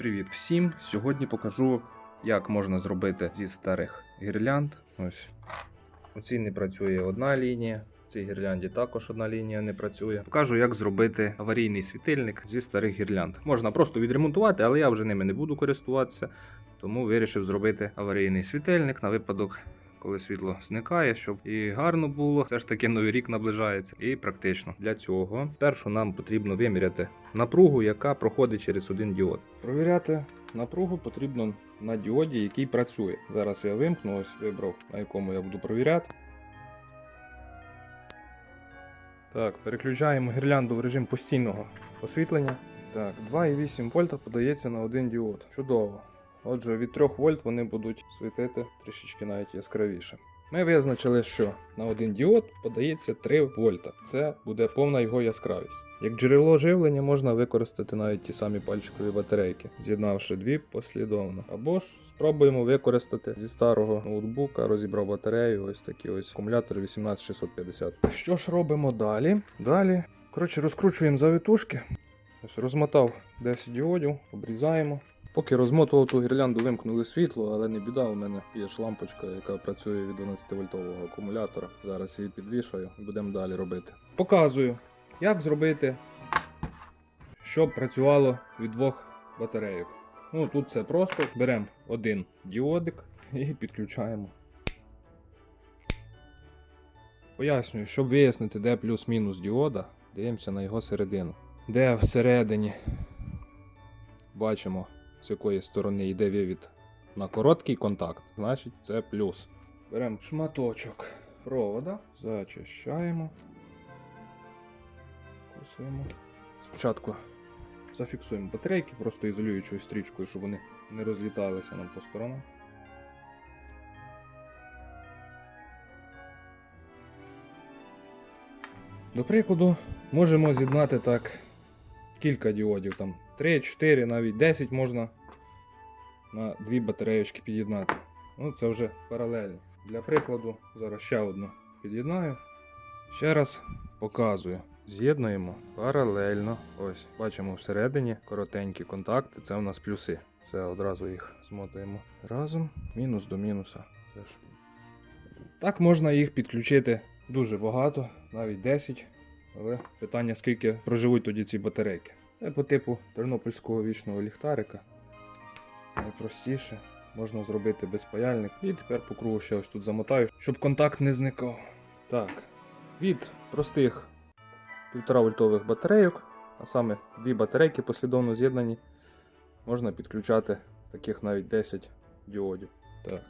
Привіт всім! Сьогодні покажу, як можна зробити зі старих гірлянд. Ось у цій не працює одна лінія. В цій гірлянді також одна лінія не працює. Покажу, як зробити аварійний світильник зі старих гірлянд. Можна просто відремонтувати, але я вже ними не буду користуватися, тому вирішив зробити аварійний світильник на випадок. Коли світло зникає, щоб і гарно було, все ж таки новий рік наближається, і практично для цього першу нам потрібно виміряти напругу, яка проходить через один діод. Провіряти напругу потрібно на діоді, який працює. Зараз я вимкну, ось вибрав, на якому я буду провіряти. Так, переключаємо гірлянду в режим постійного освітлення. Так, 2,8 вольта подається на один діод. Чудово. Отже, від 3 вольт вони будуть світити трішечки навіть яскравіше. Ми визначили, що на один діод подається 3 вольта. Це буде повна його яскравість. Як джерело живлення можна використати навіть ті самі пальчикові батарейки, з'єднавши дві послідовно. Або ж спробуємо використати зі старого ноутбука, розібрав батарею, ось такі ось акумулятори 18650. Що ж робимо далі? Далі, коротше, розкручуємо завитушки. Ось розмотав 10 діодів, обрізаємо. Поки розмотував ту гірлянду, вимкнули світло, але не біда, у мене є ж лампочка, яка працює від 12 вольтового акумулятора. Зараз її підвішаю і будемо далі робити. Показую, як зробити, щоб працювало від двох батарейок. Ну тут це просто беремо один діодик і підключаємо. Пояснюю, щоб вияснити, де плюс-мінус діода, дивимося на його середину. Де всередині бачимо, з якої сторони йде вивід на короткий контакт, значить це плюс. Беремо шматочок провода, зачищаємо. Косуємо. Спочатку зафіксуємо батарейки, просто ізолюючою стрічкою, щоб вони не розліталися нам по сторонам. До прикладу, можемо з'єднати так кілька діодів, там 3, 4, навіть 10 можна на дві батареєчки під'єднати. Ну, це вже паралельно. Для прикладу, зараз ще одну під'єднаю. Ще раз показую. З'єднуємо паралельно. Ось, бачимо всередині коротенькі контакти, це у нас плюси. Все, одразу їх змотаємо разом. Мінус до мінуса. Теж. Так можна їх підключити дуже багато, навіть 10. Але питання, скільки проживуть тоді ці батарейки. Це по типу тернопільського вічного ліхтарика. Найпростіше. Можна зробити безпаяльник. І тепер по кругу ще ось тут замотаю, щоб контакт не зникав. Так, від простих 1,5 вольтових батарейок, а саме дві батарейки послідовно з'єднані, можна підключати таких навіть 10 діодів. Так,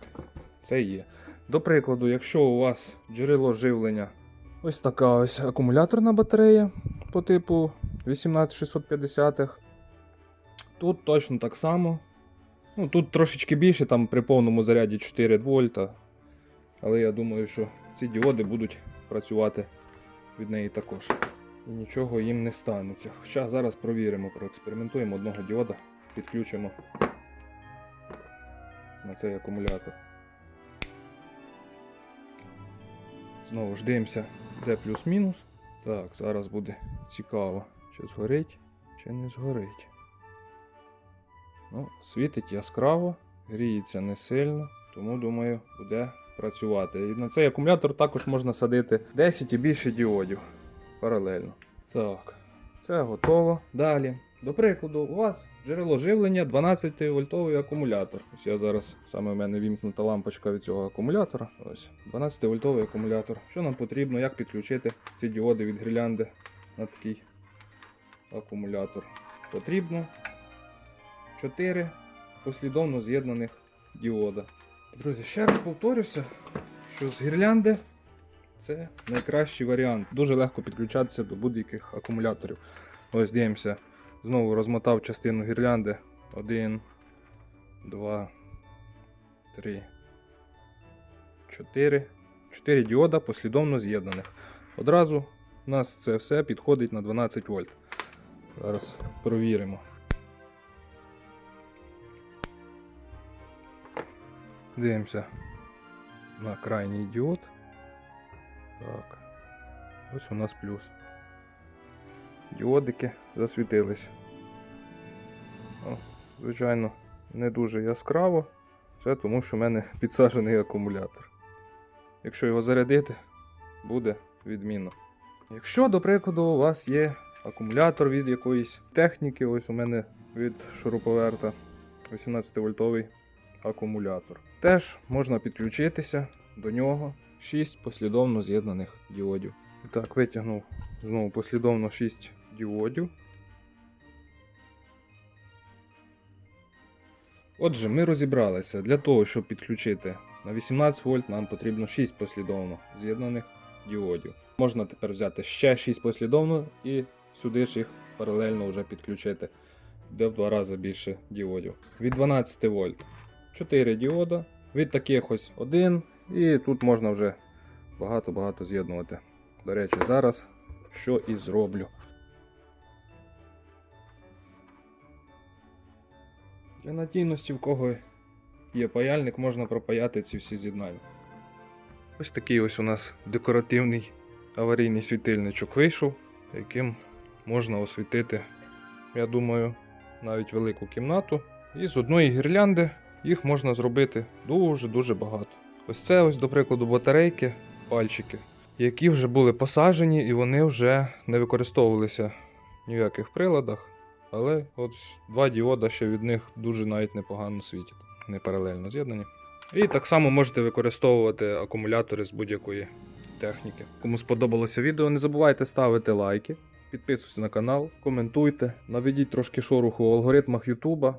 це є. До прикладу, якщо у вас джерело живлення ось така ось акумуляторна батарея по типу 18650. Тут точно так само. Ну, Тут трошечки більше, там при повному заряді 4 вольта. Але я думаю, що ці діоди будуть працювати від неї також. І нічого їм не станеться. Хоча зараз провіримо, проекспериментуємо одного діода, підключимо на цей акумулятор. Знову ж дивимося, де плюс-мінус. Так, зараз буде цікаво, чи згорить, чи не згорить. Ну, світить яскраво, гріється не сильно, тому думаю, буде працювати. І на цей акумулятор також можна садити 10 і більше діодів паралельно. Так, це готово. Далі. До прикладу, у вас джерело живлення 12 вольтовий акумулятор. Ось я зараз саме в мене вімкнута лампочка від цього акумулятора. Ось 12 вольтовий акумулятор. Що нам потрібно, як підключити ці діоди від гірлянди на такий акумулятор? Потрібно 4 послідовно з'єднаних діода. Друзі, ще раз повторюся, що з гірлянди це найкращий варіант. Дуже легко підключатися до будь-яких акумуляторів. Ось дивимося. Знову розмотав частину гірлянди. Один, два, три, чотири. Чотири діода послідовно з'єднаних. Одразу у нас це все підходить на 12 вольт. Зараз провіримо. Дивимося на крайній діод. Так. Ось у нас плюс. Діодики засвітились. О, звичайно, не дуже яскраво. Це тому, що в мене підсаджений акумулятор. Якщо його зарядити, буде відмінно. Якщо, до прикладу, у вас є акумулятор від якоїсь техніки, ось у мене від шуруповерта 18-вольтовий акумулятор. Теж можна підключитися до нього 6 послідовно з'єднаних діодів. І так, витягнув знову послідовно 6 діодів. Отже, ми розібралися. Для того, щоб підключити на 18 вольт, нам потрібно 6 послідовно з'єднаних діодів. Можна тепер взяти ще 6 послідовно і сюди ж їх паралельно вже підключити, де в два рази більше діодів. Від 12 вольт 4 діода, від таких ось один, і тут можна вже багато-багато з'єднувати. До речі, зараз що і зроблю. Для надійності, в кого є паяльник, можна пропаяти ці всі з'єднання. Ось такий ось у нас декоративний аварійний світильничок вийшов, яким можна освітити, я думаю, навіть велику кімнату. І з одної гірлянди їх можна зробити дуже-дуже багато. Ось це, ось, до прикладу, батарейки, пальчики, які вже були посаджені і вони вже не використовувалися ні в яких приладах. Але от два діода ще від них дуже навіть непогано світять, не паралельно з'єднані. І так само можете використовувати акумулятори з будь-якої техніки. Кому сподобалося відео, не забувайте ставити лайки, підписуйтесь на канал, коментуйте, наведіть трошки шороху у алгоритмах Ютуба.